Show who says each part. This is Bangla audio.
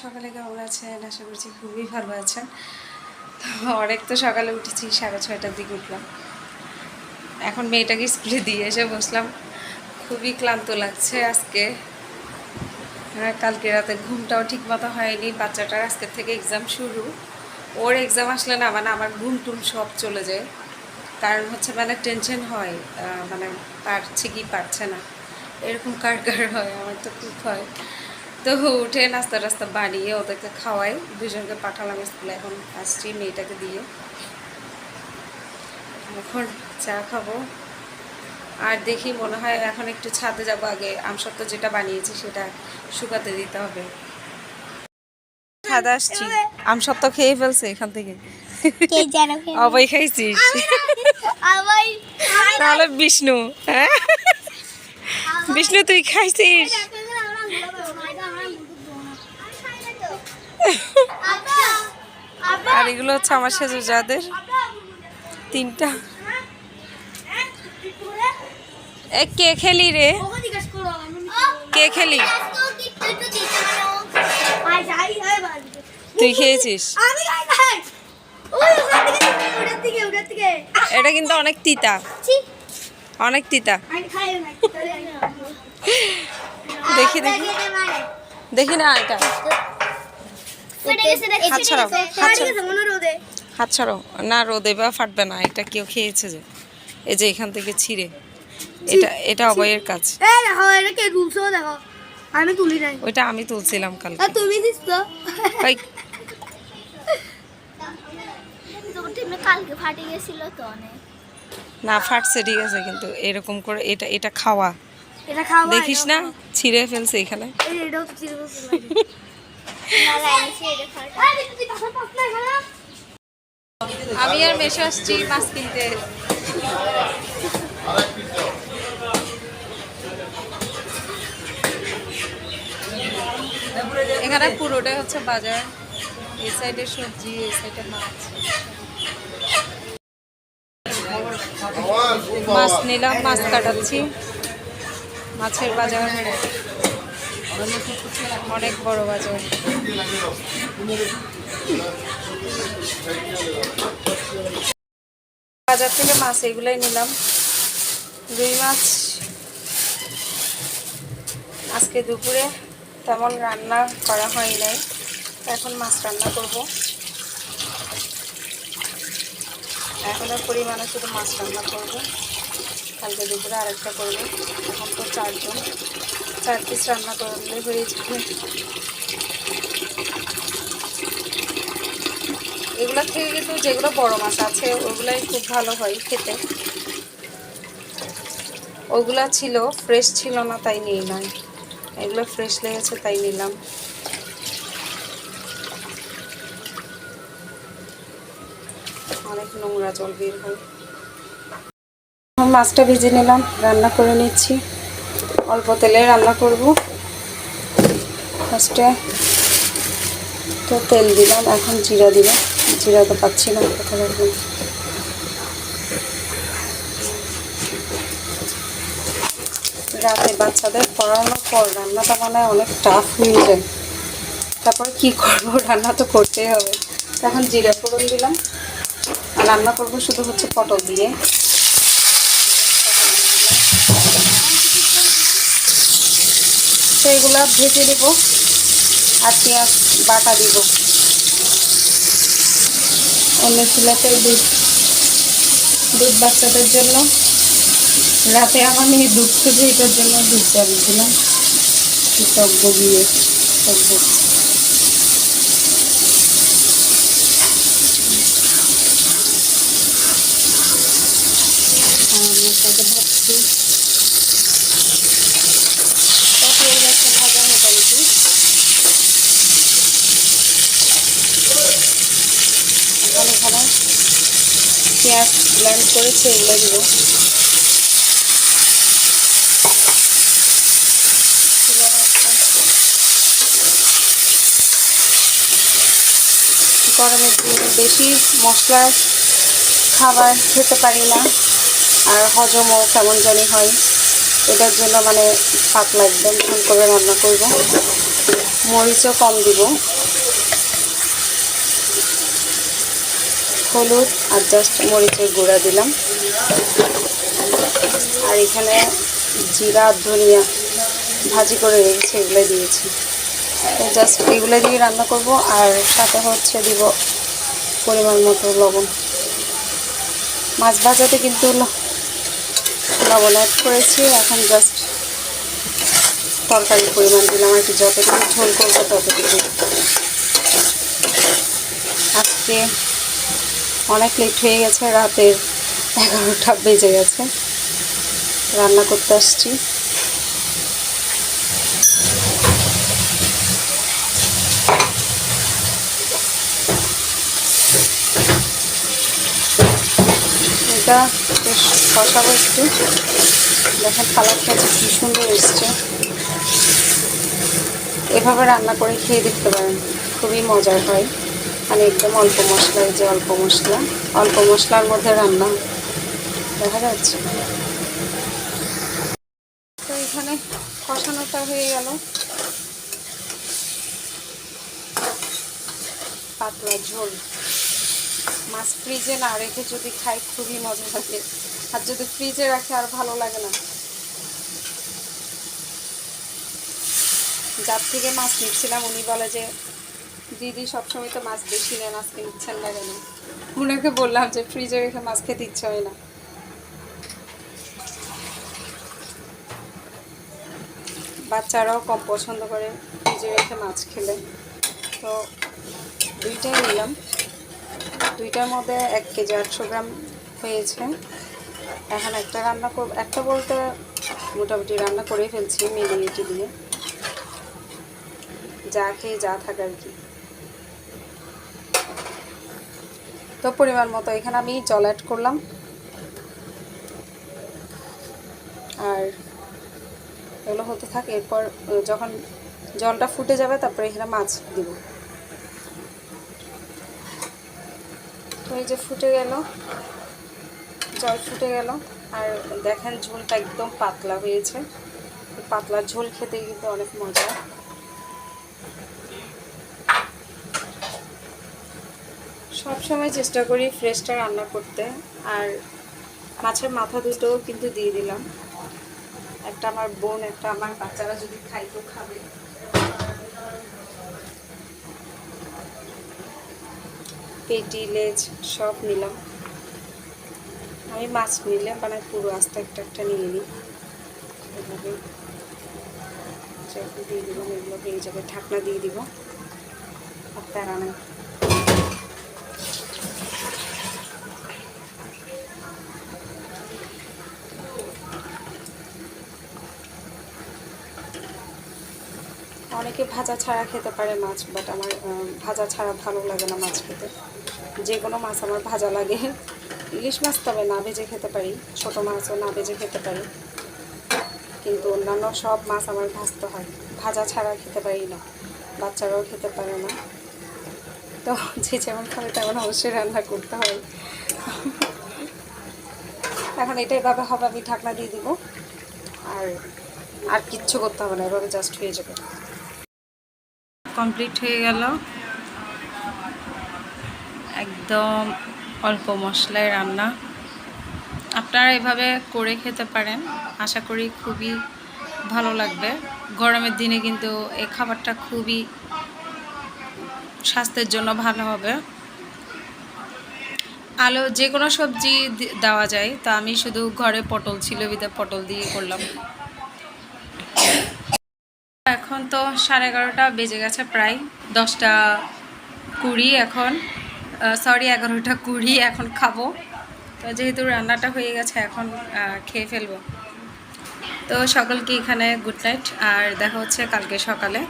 Speaker 1: সকালে কেমন আছেন? আশা করছি খুবই ভালো আছেন। তো অনেক তো সকালে উঠেছি সাড়ে ছয়টার দিকে উঠলাম। এখন মেয়েটাকে স্কুলে দিয়ে এসে বসলাম। খুবই ক্লান্ত লাগছে আজকে। হ্যাঁ, কালকে রাতে ঘুমটাও ঠিক মতো হয়নি। বাচ্চাটার আজকের থেকে এক্সাম শুরু। ওর এক্সাম আসলে না মানে আমার ঘুম টুম সব চলে যায়। কারণ হচ্ছে মানে টেনশন হয় মানে পারছে কি পারছে না। এরকম কার কার হয় আমার তো খুব হয়। তো উঠে নাস্তা টাস্তা বানিয়ে ওদেরকে খাওয়াই। দুজনকে পাঠালাম স্কুলে এখন আসছি মেয়েটাকে দিয়ে। এখন চা খাব। আর দেখি মনে হয় এখন একটু ছাদে যাব আগে। আমসত্ব যেটা বানিয়েছি সেটা শুকাতে দিতে হবে। ছাদে আসছি। আমসত্ব খেয়ে ফেলছে এখান থেকে।
Speaker 2: কে জানো কে?
Speaker 1: অবৈ খাইছিস তাহলে বিষ্ণু হ্যাঁ? বিষ্ণু তুই খাইছিস? আর এগুলো হচ্ছে আমার সেজু যাদের। তিনটা। এ, কে খেলি রে? কে খেলি? তুই খেয়েছিস? এটা কিন্তু অনেক তিতা। অনেক তিতা। দেখি দেখি। দেখি না এটা। হাত ছাড়াও, হাত হাত না রোদে বা ফাটবে না এটা কেউ খেয়েছে যে। এই যে এখান থেকে ছিঁড়ে। এটা এটা অবয়ের কাজ।
Speaker 2: দেখো এটা কে তুলছো দেখো। আমি তুলি নাই।
Speaker 1: ওইটা আমি তুলছিলাম কালকে।
Speaker 2: তুমি দিস তো।
Speaker 1: ওই
Speaker 2: কালকে ফাটে গেছিল তো অনেক।
Speaker 1: না ফাটছে ঠিক আছে কিন্তু এরকম করে এটা এটা খাওয়া।
Speaker 2: এটা খাওয়া
Speaker 1: দেখিস না ছিঁড়ে ফেলছে এখানে।
Speaker 2: এটাও
Speaker 1: আমি আর মেশো আসছি, মাছ কিনতে। এখানে পুরোটাই হচ্ছে বাজার। এই সাইডে সবজি এই সাইডে মাছ। মাছ নিলাম, মাছ কাটাচ্ছি। মাছের বাজার। অনেক বড় বাজার। বাজার থেকে মাছ এগুলাই নিলাম। রুই মাছ। আজকে দুপুরে তেমন রান্না করা হয় নাই। এখন মাছ রান্না করব। এখনের পরিমাণে শুধু মাছ রান্না করব। কালকে দুপুরে আরেকটা করব। এখন তো চারজন। চার পিস রান্না করলে হয়ে যাবে। এগুলোর থেকে কিন্তু যেগুলো বড় মাছ আছে, ওগুলাই খুব ভালো হয় খেতে। ওগুলা ছিল ফ্রেশ ছিল না, তাই নিয়ে নয় এগুলো ফ্রেশ লেগেছে, তাই নিলাম। অনেক নোংরা জল বের হয়। মাছটা ভেজে নিলাম, রান্না করে নিচ্ছি। অল্প তেলে রান্না করব। ফার্স্টে তো তেল দিলাম, এখন জিরা দিলাম জিরা তো পাচ্ছি না, কোথা রাখবেন রাতে বাচ্চাদের পড়ানোর পর রান্নাটা মানে অনেক টাফ হয়ে যায়। তারপরে কি করব? রান্না তো করতেই হবে। এখন জিরা ফোড়ন দিলাম। আর রান্না করব শুধু হচ্ছে পটল দিয়ে। সেইগুলা ভেজে দেবো আর পেঁয়াজ বাটা দিব। অন্য চুলাতে দুধ দুধ বাচ্চাদের জন্য। রাতে আমার মেয়ে দুধ খুঁজে এটার জন্য দুধ চাল দিলাম। টক দিয়ে টক মশলাটা ভাবছি তখন গেছে ভাজা মোটামুটি এখন পেঁয়াজ ব্লেন্ড করেছে, এগুলো দিব। গরমের দিনে বেশি মশলার খাবার খেতে পারি না, আর হজমও কেমন জানি হয়। এটার জন্য মানে পাতলা একদম, ঝোল করে রান্না করব। মরিচও কম দিব। হলুদ আর জাস্ট মরিচের গুঁড়া দিলাম। আর এখানে জিরা, ধনিয়া ভাজি করে রেখেছি এগুলো দিয়েছি। জাস্ট এগুলো দিয়ে রান্না করব, আর সাথে হচ্ছে দিব পরিমাণ মতো লবণ। মাছ ভাজাতে কিন্তু লবণ অ্যাড করেছি, এখন জাস্ট তরকারির পরিমাণ দিলাম, আর কি যতটুকু ঝোল করব ততটুকু আজকে অনেক লেট হয়ে গেছে রাতের এগারোটা বেজে গেছে। রান্না করতে আসছি। এটা বেশ কষাবো একটু দেখেন কালারটা কী সুন্দর এসছে। এভাবে রান্না করে খেয়ে দেখতে পারেন, খুবই মজার হয়। মানে একদম অল্প মশলা যে অল্প মশলা। অল্প মশলার মধ্যে রান্না দেখা যাচ্ছে। তো এখানে কষানোটা হয়ে গেল। পাতলা ঝোল। মাছ ফ্রিজে না রেখে যদি খাই, খুবই মজা লাগে। আর যদি ফ্রিজে রাখে, আর ভালো লাগে না। যার থেকে মাছ নিচ্ছিলাম, উনি বলে যে দিদি সবসময় তো মাছ বেশি নেন আজকে নিচ্ছেন না। কেন উনাকে বললাম যে, ফ্রিজে রেখে মাছ খেতে ইচ্ছে হয় না। বাচ্চারাও কম পছন্দ করে ফ্রিজে রেখে মাছ খেলে। তো দুইটাই নিলাম। দুইটার মধ্যে এক কেজি আটশো গ্রাম হয়েছে। এখন একটা রান্না করব, একটা বলতে মোটামুটি রান্না করে ফেলছি মেরিনেটি দিয়ে যা খেয়ে যা থাকে আর কি। তো পরিমাণ মতো এখানে আমি জল অ্যাড করলাম। আর এগুলো হতে থাকে, এরপর যখন জলটা ফুটে যাবে, তারপরে এখানে মাছ দিব। এই যে ফুটে গেল, জল ফুটে গেল, আর দেখেন ঝোলটা একদম পাতলা হয়েছে। পাতলা ঝোল খেতে কিন্তু অনেক মজা। সব সময় চেষ্টা করি ফ্রেশটা রান্না করতে, আর মাছের মাথা দুটোও কিন্তু দিয়ে দিলাম। একটা আমার বোন, একটা আমার বাচ্চারা যদি খাই তো খাবে। পেটি, লেজ সব নিলাম। আমি মাছ নিলে মানে পুরো আস্তে একটা একটা নিয়ে নিই। এভাবে দিয়ে দিব এগুলো হয়ে যাবে। ঢাকনা দিয়ে দিব। আর প্যারা অনেকে ভাজা ছাড়া খেতে পারে মাছ বাট আমার ভাজা ছাড়া ভালো লাগে না মাছ খেতে। যে কোনো মাছ আমার ভাজা লাগে। ইলিশ মাছ তবে না ভেজে খেতে পারি, ছোট মাছও না ভেজে খেতে পারি। কিন্তু অন্যান্য সব মাছ আমার ভাজতে হয়। ভাজা ছাড়া খেতে পারি না, বাচ্চারাও খেতে পারে না। তো যে যেমন খাবে তেমন অবশ্যই রান্না করতে হয় এখন এটা এভাবে হবে, আমি ঢাকনা দিয়ে দিব। আর আর কিচ্ছু করতে হবে না, এভাবে জাস্ট হয়ে যাবে। কমপ্লিট হয়ে গেল। একদম অল্প মশলায় রান্না। আপনারা এভাবে করে খেতে পারেন। আশা করি খুবই ভালো লাগবে। গরমের দিনে কিন্তু এই খাবারটা খুবই স্বাস্থ্যের জন্য ভালো হবে। আলু যে কোনো সবজি দেওয়া যায়। তো আমি শুধু ঘরে পটল ছিল, বিদে পটল দিয়ে করলাম। তো সাড়ে এগারোটা বেজে গেছে প্রায়, দশটা কুড়ি এখন। সরি এগারোটা কুড়ি এখন খাব। তো যেহেতু রান্নাটা হয়ে গেছে, এখন খেয়ে ফেলব। তো সকলকে এখানে গুড নাইট আর দেখা হচ্ছে কালকে সকালে।